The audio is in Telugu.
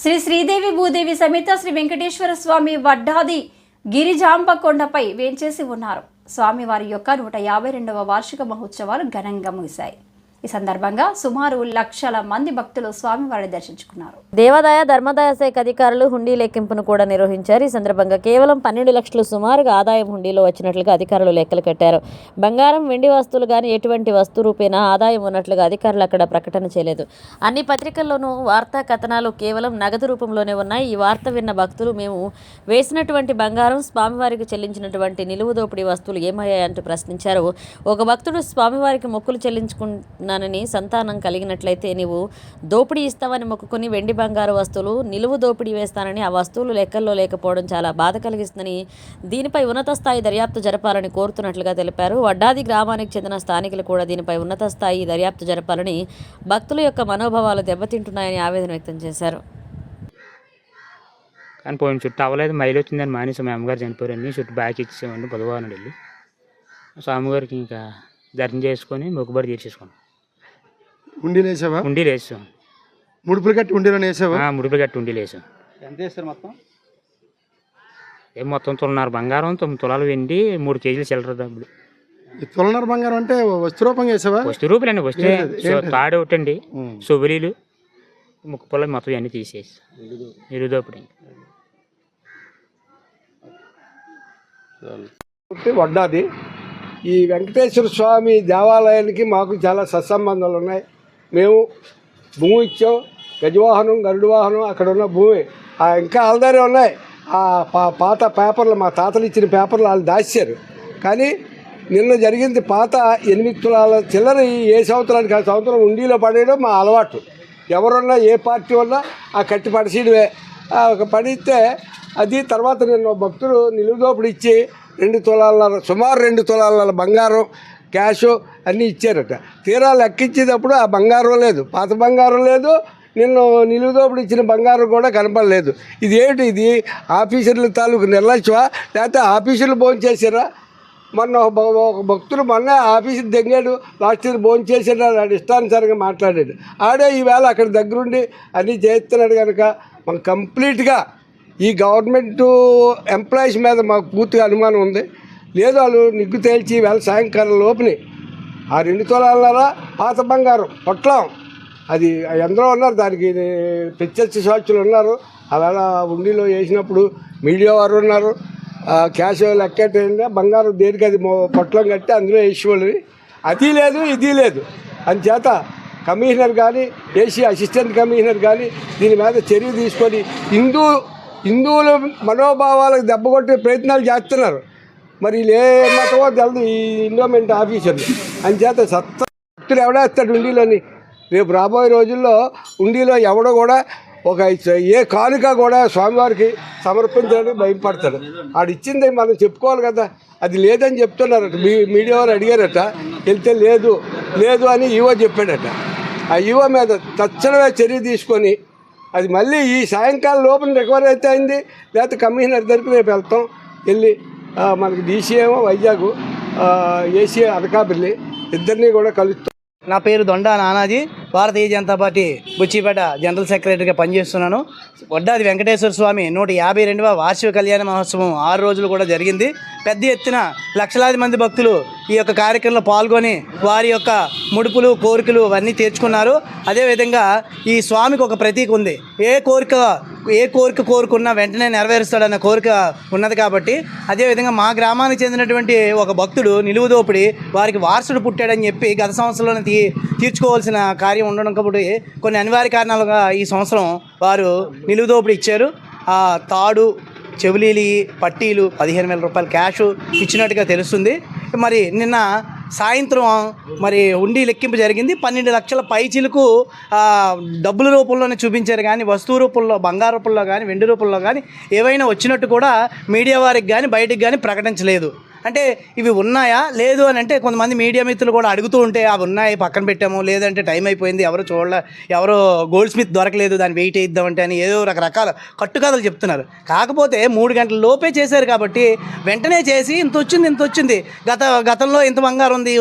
శ్రీ శ్రీదేవి భూదేవి సమేత శ్రీ వెంకటేశ్వర స్వామి వడ్డాది గిరిజాంబ కొండపై వేంచేసి ఉన్నారు. స్వామివారి యొక్క నూట యాభై రెండవ వార్షిక మహోత్సవాలు ఘనంగా ముగిశాయి. ఈ సందర్భంగా సుమారు లక్షల మంది భక్తులు స్వామివారిని దర్శించుకున్నారు. దేవాదాయ ధర్మదాయ శాఖ అధికారులు హుండీ లెక్కింపును కూడా నిర్వహించారు. ఈ సందర్భంగా కేవలం పన్నెండు లక్షలు సుమారుగా ఆదాయం హుండీలో వచ్చినట్లుగా అధికారులు లెక్కలు కట్టారు. బంగారం వెండి వస్తువులు కానీ ఎటువంటి వస్తు రూపేనా ఆదాయం ఉన్నట్లుగా అధికారులు అక్కడ ప్రకటన చేయలేదు. అన్ని పత్రికల్లోనూ వార్తా కథనాలు కేవలం నగదు రూపంలోనే ఉన్నాయి. ఈ వార్త విన్న భక్తులు మేము వేసినటువంటి బంగారం స్వామివారికి చెల్లించినటువంటి నిలువు దోపిడీ వస్తువులు ఏమయ్యాయంటూ ప్రశ్నించారు. ఒక భక్తుడు స్వామివారికి మొక్కులు చెల్లించుకున్నానని సంతానం కలిగినట్లయితే నీవు దోపిడీ ఇస్తావని మొక్కుకొని వెండి బంగారు వస్తువులు నిలువు దోపిడీ వేస్తానని ఆ వస్తువులు లెక్కల్లో లేకపోవడం చాలా బాధ కలిగిస్తుందని దీనిపై ఉన్నత స్థాయి దర్యాప్తు జరపాలని కోరుతున్నట్లుగా తెలిపారు. వడ్డాది గ్రామానికి చెందిన స్థానికులు కూడా దీనిపై ఉన్నత స్థాయి దర్యాప్తు జరపాలని భక్తుల యొక్క మనోభావాలు దెబ్బతింటున్నాయని ఆవేదన వ్యక్తం చేశారు. కానీ పోయిన చుట్టూ అవ్వలేదు. మైలు వచ్చిందని మానేసి మా అమ్మగారు చనిపోయారని చుట్టూ బ్యాక్ ఇచ్చేసామండి బుధవారం వెళ్ళి. స్వామివారికి ఇంకా దర్శనం చేసుకొని మొక్కుబడి తీర్చేసుకున్నాం. ఉండీలు వేసావా ఉండీలు వేసాం ముడుపులు కట్టి ఉండీలో వేసావా ఆ, ముడుపులు కట్టి ఉండీలు వేసాం ఎంత వేస్తారు మొత్తం? ఏం మొత్తం తులన్నారు బంగారం తొమ్మిది తులాలు వెండి మూడు కేజీలు చిల్లర డబ్బులు. ఈ తులనర బంగారం అంటే వస్తు రూపంగా వేసావా? వస్తు రూపాయలండి వస్తే? తాడు ఒకటి అండి ఉం. శుభరీలు ముక్కు పొలం మొత్తం అన్నీ తీసేసి. ఇరుదోపుడు వడ్డాది. ఈ వెంకటేశ్వర స్వామి దేవాలయానికి మాకు చాలా సత్సంబంధాలు ఉన్నాయి. మేము భూమి ఇచ్చాం గజవాహనం గరుడు వాహనం అక్కడ ఉన్న భూమి ఇంకా ఆల్దారే ఉన్నాయి. ఆ పా- పాత పేపర్లు మా తాతలు ఇచ్చిన పేపర్లు వాళ్ళు దాచారు. కానీ నిన్న జరిగింది పాత ఎనిమిది తులాల చిల్లర ఏ సంవత్సరానికి ఆ సంవత్సరం ఉండిలో పడేయడం మా అలవాటు. ఎవరున్నా ఏ పార్టీ ఉన్నా ఆ కట్టి పడిసీయడమే ఒక పడితే అది తర్వాత నిన్న భక్తుడు నిలువుదోపుడు ఇచ్చి రెండు తులాల సుమారు రెండు తులాల బంగారం క్యాష్ అన్నీ ఇచ్చారట. తీరా లెక్కించేటప్పుడు ఆ బంగారం లేదు. పాత బంగారం లేదు. నిన్ను నిలువుదోపుడు ఇచ్చిన బంగారం కూడా కనపడలేదు. ఇది ఏంటి ఇది? ఆఫీసర్ల తాలూకు నిర్లక్ష్యమా? లేకపోతే ఆఫీసర్లు భోజనం చేశారా? మొన్న ఒక భక్తుడు మొన్న ఆఫీసుకి దెంగాడు. లాస్ట్ ఇయర్ భోజనం చేసాడు ఆడు ఇష్టానుసారంగా మాట్లాడాడు. ఆడే ఈవేళ అక్కడ దగ్గరుండి అన్నీ చేస్తున్నాడు కనుక మనం కంప్లీట్గా ఈ గవర్నమెంట్ ఎంప్లాయీస్ మీద మాకు పూర్తిగా అనుమానం ఉంది. లేదు వాళ్ళు నిగ్గు తేల్చి వేళ సాయంకాలం లోపుని. ఆ రెండు తొలాలరా పాత బంగారం పొట్లం. అది ఎందరో ఉన్నారు దానికి ప్రత్యక్ష సాక్షులు ఉన్నారు. అలా ఉండిలో వేసినప్పుడు మీడియా వారు ఉన్నారు. క్యాష్ లెక్కెట్టండి బంగారం దేనికి అది పొట్లం కట్టి అందులో వేసేవాళ్ళని అది లేదు ఇది లేదు. అందుచేత కమిషనర్ కానీ ఏసీ అసిస్టెంట్ కమిషనర్ కానీ దీని మీద చర్య తీసుకొని హిందూ హిందువుల మనోభావాలకు దెబ్బ కొట్టే ప్రయత్నాలు చేస్తున్నారు. మరి వీళ్ళు ఏ మతమో తెలదు ఈ ఇండోమెంట్ ఆఫీసర్లు అంచేత సత్త భక్తులు ఎవడేస్తాడు ఉండిలోని. రేపు రాబోయే రోజుల్లో ఉండిలో ఎవడో కూడా ఒక ఏ కానుక కూడా స్వామివారికి సమర్పించడానికి భయపడతాడు ఆడు ఇచ్చింది మనం చెప్పుకోవాలి కదా. అది లేదని చెప్తున్నారట. మీ మీడియా వారు అడిగారట. వెళ్తే లేదు లేదు అని ఈవో చెప్పాడట. ఆ ఈవో మీద తక్షణమే చర్య తీసుకొని అది మళ్ళీ ఈ సాయంకాలం లోపల రికవర్ అయితే అయింది. లేకపోతే కమిషనర్ దగ్గరికి రేపు వెళ్తాం. వెళ్ళి మనకి డీసీ ఏమో వైజాగ్ ఏసీ అనకాపల్లి ఇద్దరిని కూడా కలుస్తాం. నా పేరు దొండ నానాజీ. భారతీయ జనతా పార్టీ బుచ్చిపేట జనరల్ సెక్రటరీగా పనిచేస్తున్నాను. వడ్డాది వెంకటేశ్వర స్వామి నూట యాభై రెండవ వార్షిక కళ్యాణ మహోత్సవం ఆరు రోజులు కూడా జరిగింది. పెద్ద ఎత్తున లక్షలాది మంది భక్తులు ఈ యొక్క కార్యక్రమంలో పాల్గొని వారి యొక్క ముడుపులు కోరికలు అవన్నీ తీర్చుకున్నారు. అదేవిధంగా ఈ స్వామికి ఒక ప్రతీక ఉంది. ఏ కోరిక ఏ కోరిక కోరుకున్నా వెంటనే నెరవేరుస్తాడన్న కోరిక ఉన్నది కాబట్టి అదేవిధంగా మా గ్రామానికి చెందినటువంటి ఒక భక్తుడు నిలువు దోపిడి వారికి వారసుడు పుట్టాడని చెప్పి గత సంవత్సరంలోనే తీ తీర్చుకోవాల్సిన కార్యం ఉండడం కాబట్టి కొన్ని అనివార్య కారణాలుగా ఈ సంవత్సరం వారు నిలువు దోపిడి ఇచ్చారు. ఆ తాడు చెవులీలి పట్టీలు పదిహేను వేల రూపాయలు క్యాష్ ఇచ్చినట్టుగా తెలుస్తుంది. మరి నిన్న సాయంత్రం మరి ఉండి లెక్కింపు జరిగింది. పన్నెండు లక్షల పైచీలకు డబ్బుల రూపంలోనే చూపించారు కానీ వస్తువు రూపంలో బంగారు రూపంలో కానీ వెండి రూపంలో కానీ ఏవైనా వచ్చినట్టు కూడా మీడియా వారికి కానీ బయటికి కానీ ప్రకటించలేదు. అంటే ఇవి ఉన్నాయా? లేదు అని అంటే కొంతమంది మీడియా మిత్రులు కూడా అడుగుతూ ఉంటే అవి ఉన్నాయి పక్కన పెట్టాము లేదంటే టైం అయిపోయింది ఎవరు చూడలే ఎవరో గోల్డ్ స్మిత్ దొరకలేదు దాన్ని వెయిట్ వేద్దామంటే అని ఏదో రకరకాల కట్టుకథలు చెప్తున్నారు. కాకపోతే మూడు గంటల లోపే చేశారు కాబట్టి వెంటనే చేసి ఇంత వచ్చింది ఇంత వచ్చింది గత గతంలో ఇంత బంగారు ఉంది